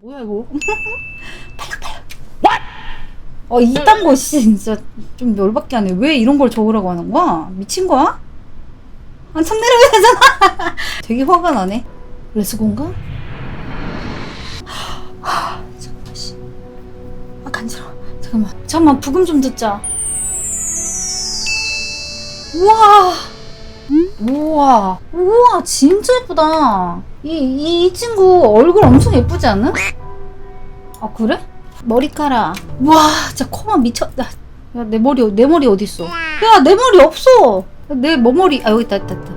뭐야 이거? 어 이딴 거 씨, 진짜 좀 열받게 하네. 왜 이런 걸 적으라고 하는 거야? 미친 거야? 한참 내려야 되잖아. 되게 화가 나네. 레스고인가? 하, 잠깐만 씨. 아 간지러워. 잠깐만. 잠깐만 부금 좀 듣자. 우와. 우와. 우와 진짜 예쁘다. 이, 이, 이 친구 얼굴 엄청 예쁘지 않아? 아 그래? 머리카락. 와, 진짜 코만 미쳤다. 야, 내 머리, 내 머리 어딨어? 야, 내 머리 없어! 내 머머리, 아, 여기 있다, 있다, 있다.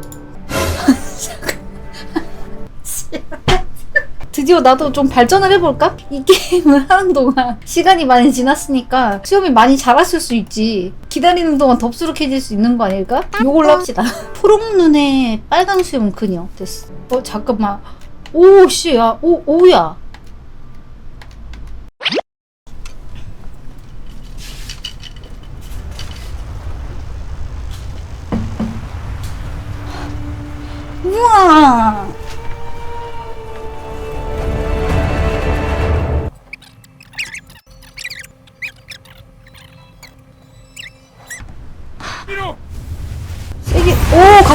드디어 나도 좀 발전을 해볼까? 이 게임을 하는 동안 시간이 많이 지났으니까 수염이 많이 자랐을 수 있지. 기다리는 동안 덥수룩해질 수 있는 거 아닐까? 요걸로 합시다. 푸른 눈에 빨간 수염 그녀. 됐어. 어, 잠깐만. 오, 씨, 야, 오, 오야. 우와!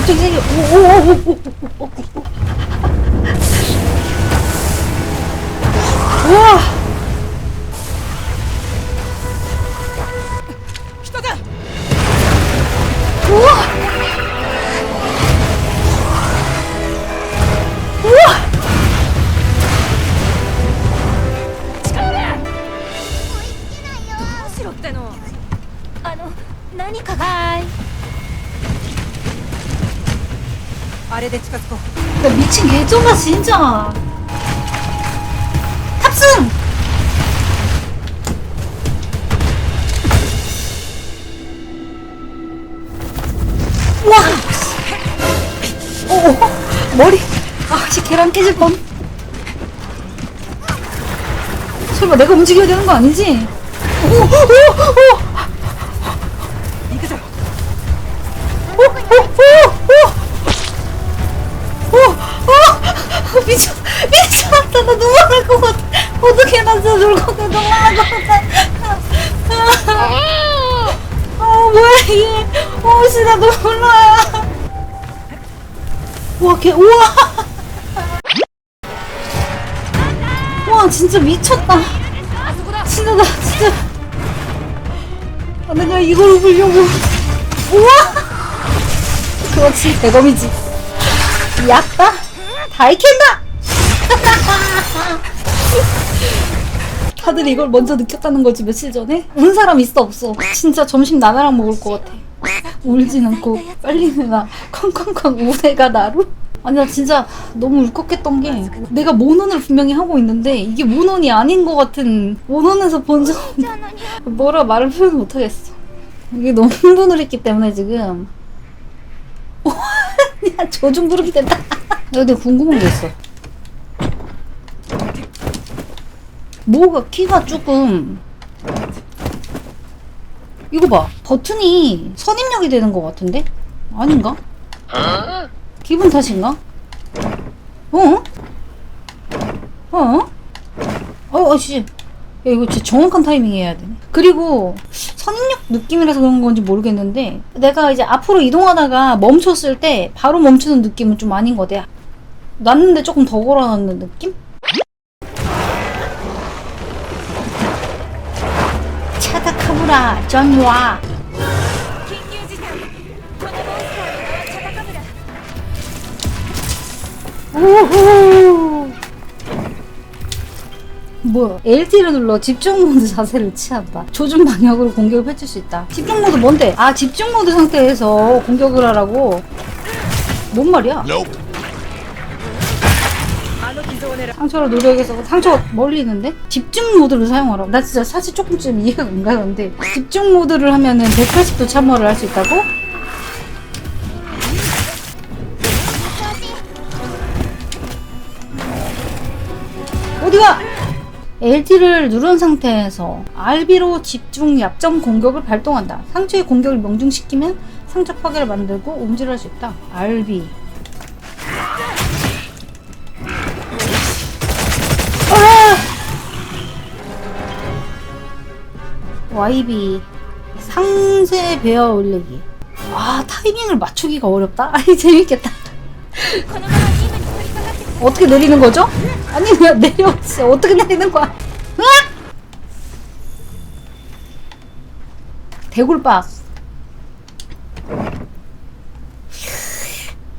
갑자기 세게, 오, 오, 오, 오, 오, 오, 아래대 찍었고 나 미친 개쩐다 진짜 탑승! 와! 오 어, 어? 머리! 아, 씨, 계란 깨질 뻔. 설마 내가 움직여야 되는 거 아니지? 오, 오, 오! 알았어. 놀고 가 도망가 도망가 어. 뭐야 이게. 어씨 나 놀라야 와, 개 우와. 와 진짜 미쳤다. 진짜 나 진짜. 아, 내가 이걸 보려고. 우와! 그렇지 대검이지. 약다 다 익힌다! 다들 이걸 먼저 느꼈다는 거지, 며칠 전에? 운 사람 있어, 없어? 진짜 점심 나나랑 먹을 것 같아. 울진 않고, 빨리 내놔. 쾅쾅쾅 우대가 나루? 아니, 나 진짜 너무 울컥했던 게, 내가 모논을 분명히 하고 있는데, 이게 모논이 아닌 것 같은, 모논에서 본 적, 뭐라 말을 표현 못하겠어. 이게 너무 흥분을 했기 때문에 지금. 야, 조준 부르기 된다. 근데 궁금한 게 있어. 뭐가 키가 조금 이거 봐 버튼이 선입력이 되는 것 같은데 아닌가? 기분 탓인가? 어? 어? 어, 어씨. 야, 이거 진짜 정확한 타이밍 해야 되네. 그리고 선입력 느낌이라서 그런 건지 모르겠는데 내가 이제 앞으로 이동하다가 멈췄을 때 바로 멈추는 느낌은 좀 아닌 것 같아. 놨는데 조금 더 걸어놨는 느낌? 사부라 전화 우후 뭐야 LT를 눌러 집중 모드 자세를 취한다 조준 방향으로 공격을 펼칠 수 있다 집중 모드 뭔데? 아 집중 모드 상태에서 공격을 하라고 뭔 말이야? Nope. 상처를 노력해서 상처 멀리 있는데 집중 모드를 사용하라. 나 진짜 사실 조금쯤 이해가 안 가는데 집중 모드를 하면은 180도 참여를 할 수 있다고? 어디가? LT를 누른 상태에서 RB로 집중 약점 공격을 발동한다. 상처의 공격을 명중시키면 상처 파괴를 만들고 옴질할 수 있다. RB. YB 상세 베어 올리기 아 타이밍을 맞추기가 어렵다? 아니 재밌겠다 어떻게 내리는 거죠? 아니 왜 내려왔어 어떻게 내리는 거야 으악! 대굴박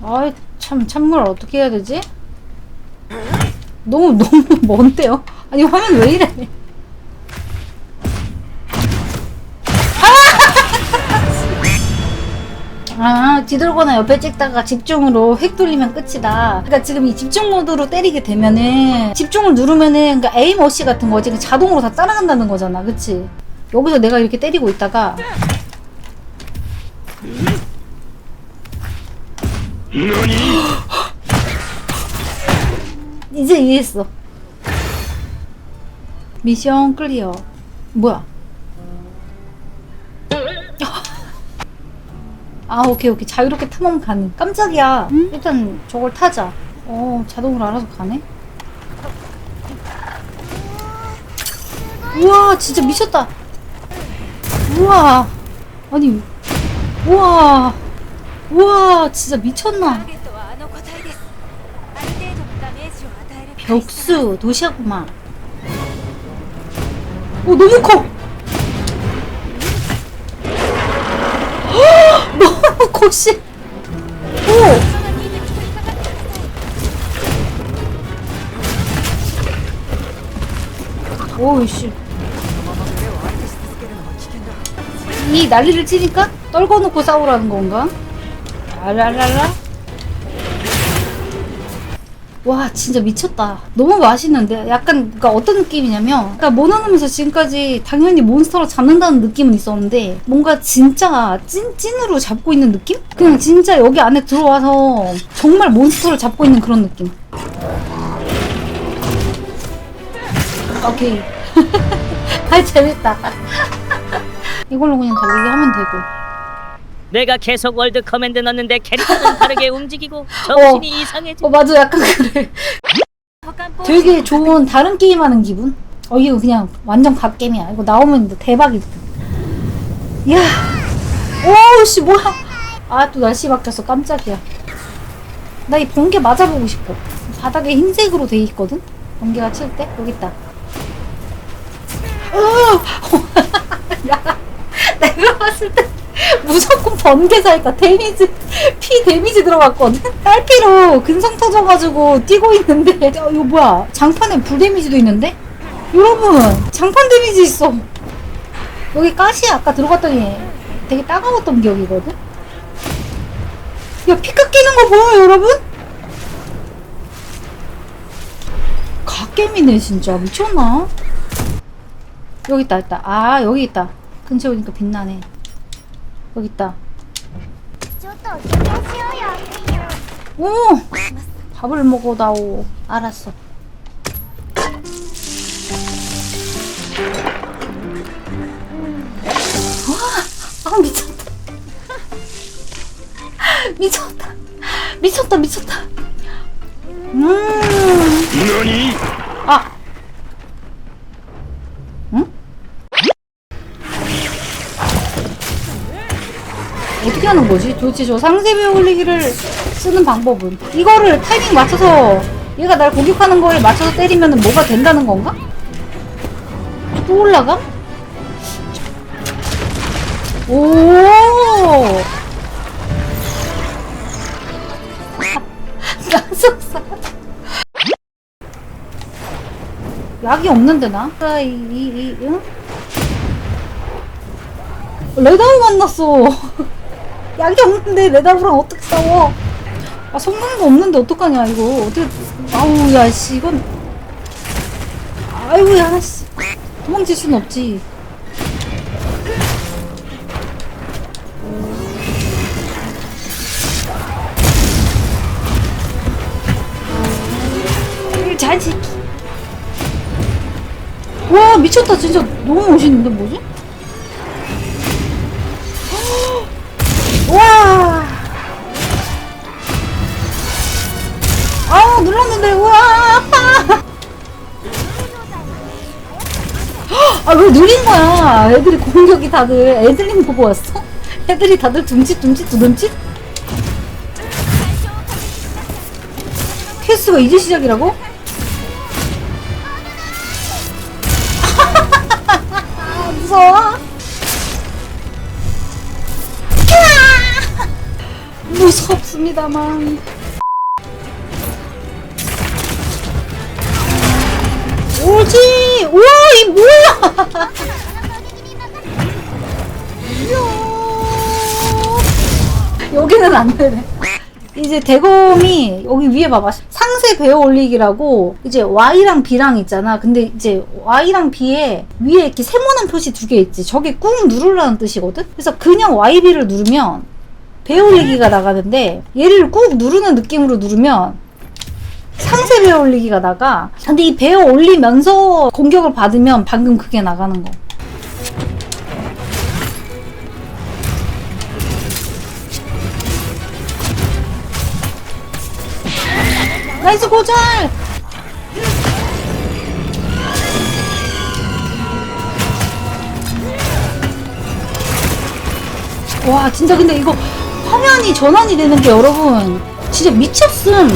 아이 참 찬물 어떻게 해야 되지? 너무 너무 먼데요? 아니 화면 왜 이래 아, 뒤돌거나 옆에 찍다가 집중으로 획 돌리면 끝이다. 그러니까 지금 이 집중 모드로 때리게 되면은 집중을 누르면은 그러니까 에임 어시 같은 거지. 그 자동으로 다 따라간다는 거잖아. 그치? 여기서 내가 이렇게 때리고 있다가 何 이제 이해했어. 미션 클리어. 뭐야? 아 오케이 오케이. 자유롭게 탐험 가능. 깜짝이야. 응? 일단 저걸 타자. 어 자동으로 알아서 가네. 우와 진짜 미쳤다. 우와. 아니 우와. 우와 진짜 미쳤나. 벽수 도시야구만 오 너무 커. 어, 고씨. 오. 오이씨. 이 난리를 치니까 떨궈놓고 싸우라는 건가? 랄랄랄라. 와 진짜 미쳤다. 너무 맛있는데 약간 그러니까 어떤 느낌이냐면 그러니까 모노놈에서 지금까지 당연히 몬스터를 잡는다는 느낌은 있었는데 뭔가 진짜 찐 찐으로 잡고 있는 느낌? 그냥 진짜 여기 안에 들어와서 정말 몬스터를 잡고 있는 그런 느낌. 오케이. 아 재밌다. 이걸로 그냥 달리기 하면 되고. 내가 계속 월드 커맨드 넣는데 캐릭터는 다르게 움직이고 어. 정신이 이상해져. 어 맞아 약간 그래 되게 좋은 다른 게임 하는 기분? 어 이거 그냥 완전 갓겜이야 이거 나오면 대박이다 야. 오씨 뭐야 아 또 날씨 바뀌었어 깜짝이야 나 이 번개 맞아보고 싶어 바닥에 흰색으로 돼 있거든? 번개가 칠 때? 여기 있다 어! 야 내가 봤을 때 무조건 번개 살까 데미지 피 데미지 들어갔거든. 딸피로 근성 터져가지고 뛰고 있는데 어, 이거 뭐야? 장판에 불 데미지도 있는데? 여러분 장판 데미지 있어. 여기 가시 아까 들어갔더니 되게 따가웠던 기억이거든. 야, 피 깎이는 거 보여요, 여러분? 갓겜이네, 진짜. 미쳤나? 여기 있다, 있다. 아, 여기 있다. 근처에 오니까 빛나네. 여기 있다. 오! 밥을 먹어다오. 알았어. 와! 아, 미쳤다. 미쳤다. 미쳤다, 미쳤다. 음. 아! 어떻게 하는 거지? 도대체 저 상세배 올리기를 쓰는 방법은? 이거를 타이밍 맞춰서 얘가 날 공격하는 거에 맞춰서 때리면 뭐가 된다는 건가? 또 올라가? 오! 나속사 약이 없는데 나? 아, 이, 이, 이, 응? 레다우 만났어. 약이 없는데 레다우랑 어떻게 싸워? 아 성능도 없는데 어떡하냐 이거 어떻게? 아우 야씨 이건 아이고 야씨 도망칠 순 없지. 이 자식. 와 미쳤다 진짜 너무 멋있는데 뭐지? 아 눌렀는데 우와. 아왜 느린 거야? 애들이 공격이 다들 애들링 보고 왔어? 애들이 다들 둠칫둠칫 두둠칫? 퀘스트가 이제 시작이라고? 아, 무서워. 으아! 무섭습니다만. 오지! 우와, 이 뭐야! 여기는 안 되네. 이제 대검이 여기 위에 봐봐. 상세 베어 올리기라고 이제 Y랑 B랑 있잖아. 근데 이제 Y랑 B에 위에 이렇게 세모난 표시 두 개 있지. 저게 꾹 누르라는 뜻이거든? 그래서 그냥 YB를 누르면 베어 올리기가 나가는데 얘를 꾹 누르는 느낌으로 누르면 상세 베어 올리기가 나가. 근데 이 베어 올리면서 공격을 받으면 방금 그게 나가는 거. 나이스 고잘! 와 진짜 근데 이거 화면이 전환이 되는 게 여러분 진짜 미쳤음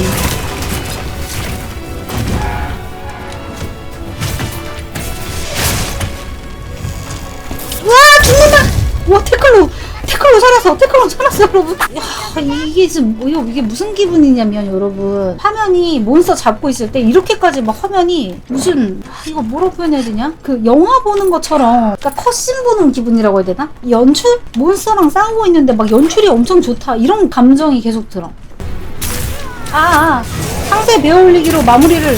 와 태클로 태클로 살았어 태클로 살았어 여러분. 야 이게 지금 뭐 이거 이게 무슨 기분이냐면 여러분. 화면이 몬스터 잡고 있을 때 이렇게까지 막 화면이 무슨 아, 이거 뭐라고 표현해야 되냐? 그 영화 보는 것처럼 그러니까 컷신 보는 기분이라고 해야 되나? 연출? 몬스터랑 싸우고 있는데 막 연출이 엄청 좋다. 이런 감정이 계속 들어. 아, 아. 상세 배어 올리기로 마무리를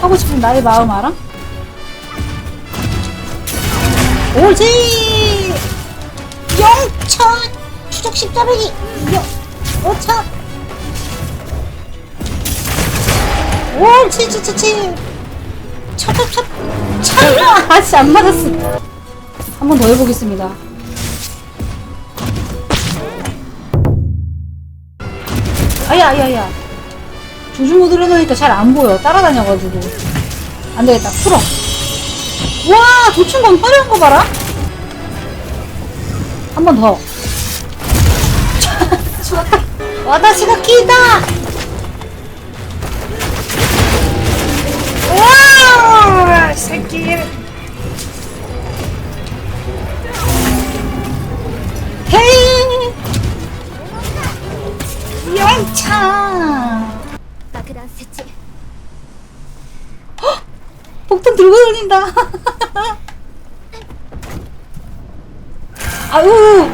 하고 싶은 나의 마음 알아? 오지! 영천! 추적 십자배기! 영, 오천! 옳지, 치, 치, 치! 첫, 첫, 첫! 참! 아직 안 맞았어. 한 번 더 해보겠습니다. 아야, 아야, 아야. 조준 모드로 해놓으니까 잘 안 보여. 따라다녀가지고. 안 되겠다. 풀어. 와, 조충건 화려한 거 봐라. 한 번 더. 와다시가 키다. 아유.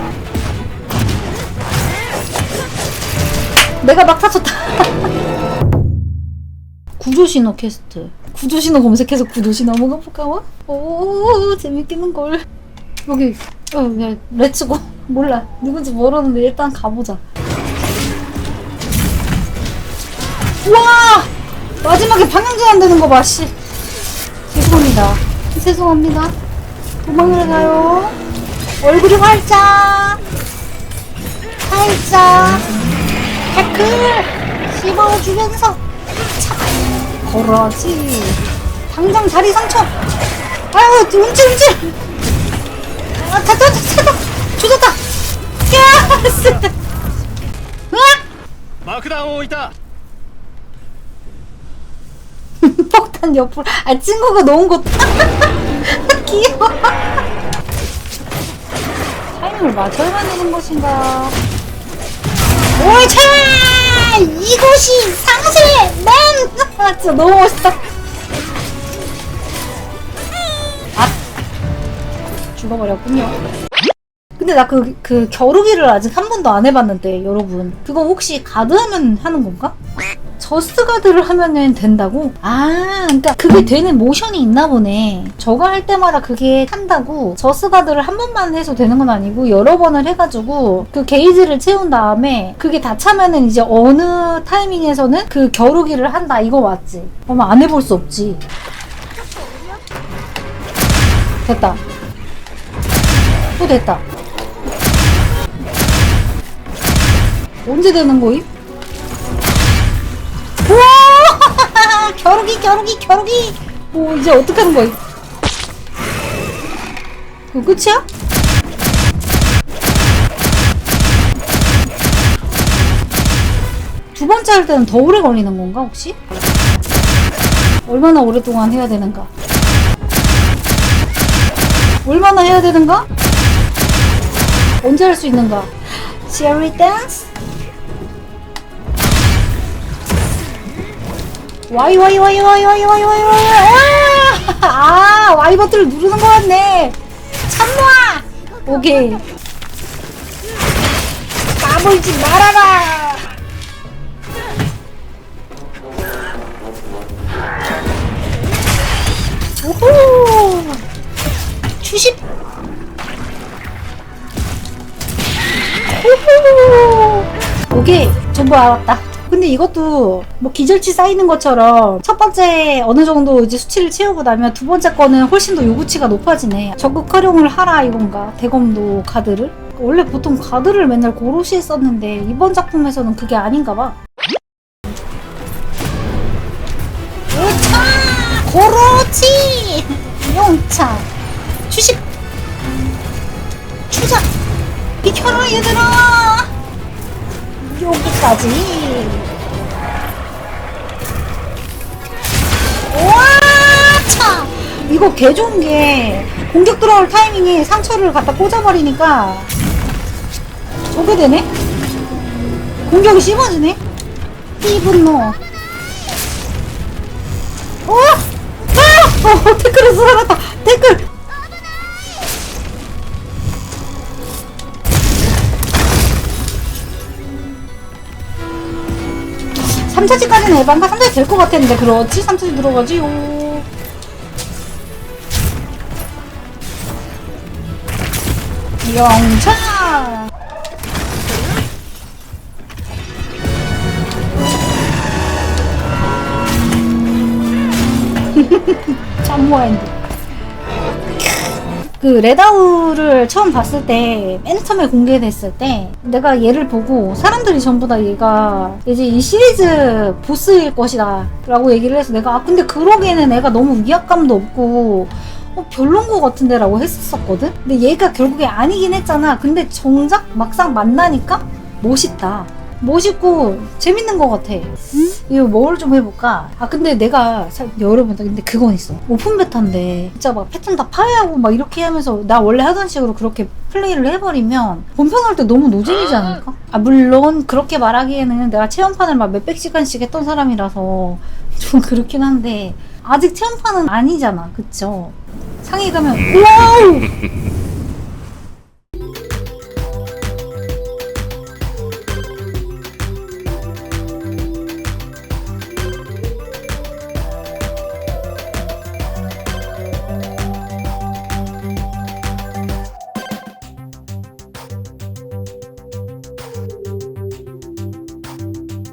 내가 막 다쳤다. 구조신호 퀘스트. 구조신호 검색해서 구조신호 한번 가볼까? 와? 오, 재밌겠는 걸. 여기, 어, 야, 렛츠고. 몰라. 누군지 모르는데 일단 가보자. 와! 마지막에 방향전 안 되는 거 봐, 씨. 죄송합니다. 죄송합니다. 도망을 가요. 얼굴이 활짝. 활짝. 태클. 씹어주면서. 착 걸어지. 당장 다리 상처. 아유 움찔 움찔. 아 됐다 됐다 조졌다. 깨스 으악 어? 마크다운 있다. 폭탄 옆으로. 아 친구가 놓은 것. 귀여워. 타이밍을 맞춰야 되는 것인가 옳차! 이곳이 상실의 맨 진짜 너무 멋있다. 아! 죽어버렸군요. 근데 나 그 그 겨루기를 아직 한 번도 안 해봤는데 여러분. 그거 혹시 가드하면 하는 건가? 저스트 가드를 하면은 된다고? 아, 그러니까 그게 되는 모션이 있나 보네. 저거 할 때마다 그게 한다고 저스트 가드를 한 번만 해서 되는 건 아니고 여러 번을 해가지고 그 게이지를 채운 다음에 그게 다 차면은 이제 어느 타이밍에서는 그 겨루기를 한다 이거 맞지? 어머 안 해볼 수 없지. 됐다. 또 됐다. 언제 되는 거임? 우와! 겨루기, 겨루기, 겨루기! 오, 이제 어떻게 하는 거야? 이거 끝이야? 두 번째 할 때는 더 오래 걸리는 건가 혹시? 얼마나 오랫동안 해야 되는가? 얼마나 해야 되는가? 언제 할 수 있는가? Cherry dance? 와이 와이 와이 와이 와이 와이 와이 와이 아! 아 와이 버튼을 누르는 거 같네. 참놔 오케이. 까불지 말아라. 오호! 추십. 오호! 오케이. 전부 알았다 근데 이것도 뭐 기절치 쌓이는 것처럼 첫 번째 어느 정도 이제 수치를 채우고 나면 두 번째 거는 훨씬 더 요구치가 높아지네. 적극 활용을 하라 이건가? 대검도 가드를? 원래 보통 가드를 맨날 고로시 했었는데 이번 작품에서는 그게 아닌가 봐. 우차! 고로치! 용차! 추식! 추자! 비켜라 얘들아! 여기까지 와차! 이거 개 좋은 게 공격 들어올 타이밍에 상처를 갖다 꽂아버리니까 저게 되네? 공격이 씹어지네? 띠분노 3차지까지는 에반가 3차지 될 것 같았는데 그렇지? 3차지 들어가지요. 영차! 참모핸드 그 레다우를 처음 봤을 때 맨 처음에 공개됐을 때 내가 얘를 보고 사람들이 전부 다 얘가 이제 이 시리즈 보스일 것이다 라고 얘기를 해서 내가 아 근데 그러기에는 애가 너무 위압감도 없고 어, 별론 것 같은데 라고 했었거든? 근데 얘가 결국에 아니긴 했잖아. 근데 정작 막상 만나니까 멋있다 멋있고 재밌는 것 같아. 이거 뭘 좀 해볼까? 아 근데 내가 사- 여러분 근데 그건 있어. 오픈 베타인데 진짜 막 패턴 다 파괴하고 막 이렇게 하면서 나 원래 하던 식으로 그렇게 플레이를 해버리면 본편 할 때 너무 노잼이지 않을까? 아 물론 그렇게 말하기에는 내가 체험판을 막 몇백 시간씩 했던 사람이라서 좀 그렇긴 한데 아직 체험판은 아니잖아, 그쵸? 상위 가면 와우